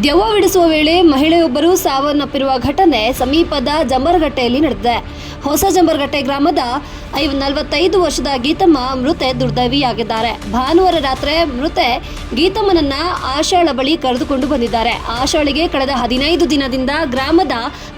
ದೆವ್ವ ಬಿಡಿಸುವ ವೇಳೆ ಮಹಿಳೆಯೊಬ್ಬರು ಸಾವನ್ನಪ್ಪಿರುವ ಘಟನೆ ಸಮೀಪದ ಜಂಬರಗಟ್ಟೆಯಲ್ಲಿ ನಡೆದಿದೆ. ಹೊಸ ಜಂಬರಗಟ್ಟೆ ಗ್ರಾಮದ ಐವ ನಲವತ್ತೈದು ವರ್ಷದ ಗೀತಮ್ಮ ಮೃತೆ ದುರ್ದೈವಿಯಾಗಿದ್ದಾರೆ. ಭಾನುವಾರ ರಾತ್ರಿ ಮೃತೆ ಗೀತಮ್ಮನನ್ನ ಆಶಾಳ ಬಳಿ ಕರೆದುಕೊಂಡು ಬಂದಿದ್ದಾರೆ. ಆಶಾಳಿಗೆ ಕಳೆದ ಹದಿನೈದು ದಿನದಿಂದ ಗ್ರಾಮದ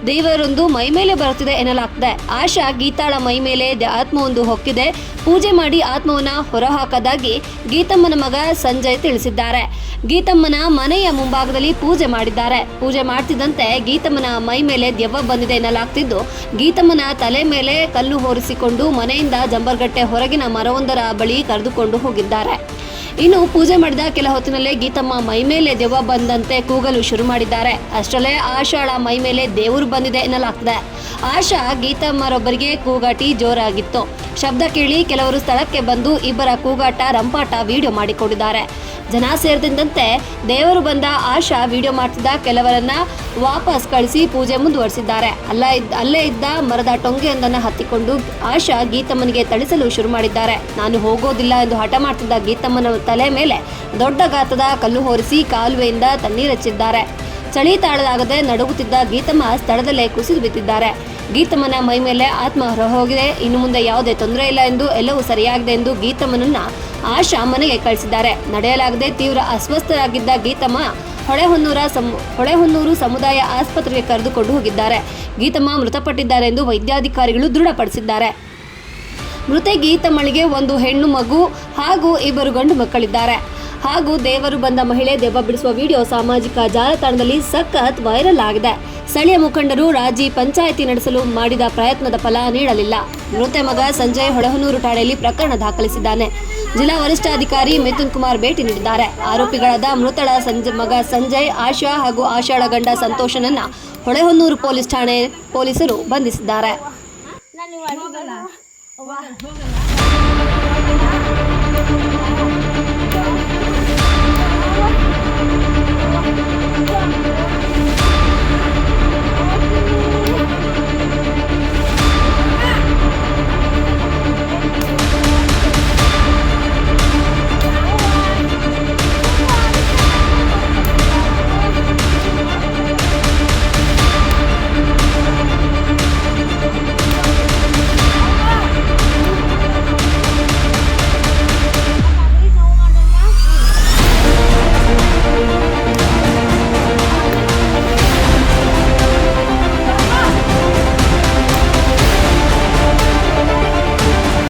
ದೇವರೊಂದು ಮೈಮೇಲೆ ಬರುತ್ತಿದೆ ಎನ್ನಲಾಗ್ತದೆ. ಆಶಾ ಗೀತಾಳ ಮೈಮೇಲೆ ಆತ್ಮವೊಂದು ಹೊಕ್ಕಿದೆ. ಪೂಜೆ ಮಾಡಿ ಆತ್ಮವನ್ನ ಹೊರಹಾಕದಾಗಿ ಗೀತಮ್ಮನ ಮಗ ಸಂಜಯ್ ತಿಳಿಸಿದ್ದಾರೆ. ಗೀತಮ್ಮನ ಮನೆಯ ಮುಂಭಾಗದಲ್ಲಿ ಪೂಜೆ ಮಾಡಿದ್ದಾರೆ. ಪೂಜೆ ಮಾಡ್ತಿದ್ದಂತೆ ಗೀತಮ್ಮನ ಮೈ ಮೇಲೆ ದೆವ್ವ ಬಂದಿದೆ ಎನ್ನಲಾಗ್ತಿದ್ದು. ಗೀತಮ್ಮನ ತಲೆ ಮೇಲೆ ಕಲ್ಲು ಹೊರಿಸಿಕೊಂಡು ಮನೆಯಿಂದ ಜಂಬರ್ಗಟ್ಟೆ ಹೊರಗಿನ ಮರವೊಂದರ ಬಳಿ ಕರೆದುಕೊಂಡು ಹೋಗಿದ್ದಾರೆ. ಇನ್ನು ಪೂಜೆ ಮಾಡಿದ ಕೆಲ ಹೊತ್ತಿನಲ್ಲೇ ಗೀತಮ್ಮ ಮೈ ಮೇಲೆ ದೆವ್ವ ಬಂದಂತೆ ಕೂಗಲು ಶುರು ಮಾಡಿದ್ದಾರೆ. ಅಷ್ಟರಲ್ಲೇ ಆಶಾಳ ಮೈ ಮೇಲೆ ದೇವರು ಬಂದಿದೆ ಎನ್ನಲಾಗ್ತದೆ. ಆಶಾ ಗೀತಮ್ಮರೊಬ್ಬರಿಗೆ ಕೂಗಾಟಿ ಜೋರಾಗಿತ್ತು. ಶಬ್ದ ಕೇಳಿ ಕೆಲವರು ಸ್ಥಳಕ್ಕೆ ಬಂದು ಇಬ್ಬರ ಕೂಗಾಟ, ರಂಪಾಟ ವಿಡಿಯೋ ಮಾಡಿಕೊಂಡಿದ್ದಾರೆ. ಜನ ಸೇರಿದಂತೆ ದೇವರು ಬಂದ ಆಶಾ ವಿಡಿಯೋ ಮಾಡ್ತಿದ್ದ ಕೆಲವರನ್ನ ವಾಪಸ್ ಕಳಿಸಿ ಪೂಜೆ ಮುಂದುವರಿಸಿದ್ದಾರೆ. ಅಲ್ಲ ಅಲ್ಲೇ ಇದ್ದ ಮರದ ಟೊಂಗೆಯೊಂದನ್ನು ಹತ್ತಿಕೊಂಡು ಆಶಾ ಗೀತಮ್ಮನಿಗೆ ಥಳಿಸಲು ಶುರು ಮಾಡಿದ್ದಾರೆ. ನಾನು ಹೋಗೋದಿಲ್ಲ ಎಂದು ಹಠ ಮಾಡ್ತಿದ್ದ ಗೀತಮ್ಮನ ತಲೆ ಮೇಲೆ ದೊಡ್ಡ ಗಾತ್ರದ ಕಲ್ಲು ಹೊರಿಸಿ ಕಾಲುವೆಯಿಂದ ತಣ್ಣೀರೆಚ್ಚಿದ್ದಾರೆ ಚಳಿ ತಾಳಲಾಗದೆ ನಡುಗುತ್ತಿದ್ದ ಗೀತಮ್ಮ ಸ್ಥಳದಲ್ಲೇ ಕುಸಿದು ಬಿದ್ದಿದ್ದಾರೆ. ಗೀತಮ್ಮನ ಮೈ ಮೇಲೆ ಆತ್ಮ ಹೊರಹೋಗಿದೆ ಇನ್ನು ಮುಂದೆ ಯಾವುದೇ ತೊಂದರೆ ಇಲ್ಲ ಎಂದು ಎಲ್ಲವೂ ಸರಿಯಾಗಿದೆ ಎಂದು ಗೀತಮ್ಮನನ್ನ ಆಶಾ ಮನೆಗೆ ಕಳಿಸಿದ್ದಾರೆ. ನಡೆಯಲಾಗದೆ ತೀವ್ರ ಅಸ್ವಸ್ಥರಾಗಿದ್ದ ಗೀತಮ್ಮ ಹೊಳೆಹೊನ್ನೂರ ಸಮ, ಹೊಳೆಹೊನ್ನೂರು ಸಮುದಾಯ ಆಸ್ಪತ್ರೆಗೆ ಕರೆದುಕೊಂಡು ಹೋಗಿದ್ದಾರೆ. ಗೀತಮ್ಮ ಮೃತಪಟ್ಟಿದ್ದಾರೆ ಎಂದು ವೈದ್ಯಾಧಿಕಾರಿಗಳು ದೃಢಪಡಿಸಿದ್ದಾರೆ. ಮೃತ ಗೀತಮ್ಮಳಿಗೆ ಒಂದು ಹೆಣ್ಣು ಮಗು ಹಾಗೂ ಇಬ್ಬರು ಗಂಡು ಮಕ್ಕಳಿದ್ದಾರೆ. ಹಾಗೂ ದೇವರು ಬಂದ ಮಹಿಳೆ ದೆವ್ವ ಬಿಡಿಸುವ ವಿಡಿಯೋ ಸಾಮಾಜಿಕ ಜಾಲತಾಣದಲ್ಲಿ ಸಖತ್ ವೈರಲ್ ಆಗಿದೆ. ಸ್ಥಳೀಯ ಮುಖಂಡರು ರಾಜಿ ಪಂಚಾಯಿತಿ ನಡೆಸಲು ಮಾಡಿದ ಪ್ರಯತ್ನದ ಫಲ ನೀಡಲಿಲ್ಲ. ಮೃತ ಮಗ ಸಂಜಯ್ ಹೊಳೆಹನೂರು ಠಾಣೆಯಲ್ಲಿ ಪ್ರಕರಣ ದಾಖಲಿಸಿದ್ದಾನೆ. ಜಿಲ್ಲಾ ವರಿಷ್ಠಾಧಿಕಾರಿ ಮಿಥುನ್ ಕುಮಾರ್ ಭೇಟಿ ನೀಡಿದ್ದಾರೆ. ಆರೋಪಿಗಳಾದ ಮೃತಳ ಸಂಜ, ಮಗ ಸಂಜಯ್, ಆಶಾ ಹಾಗೂ ಆಶಾಳ ಗಂಡ ಸಂತೋಷನನ್ನ ಹೊಳೆಹೊನ್ನೂರು ಪೊಲೀಸ್ ಠಾಣೆ ಪೊಲೀಸರು ಬಂಧಿಸಿದ್ದಾರೆ.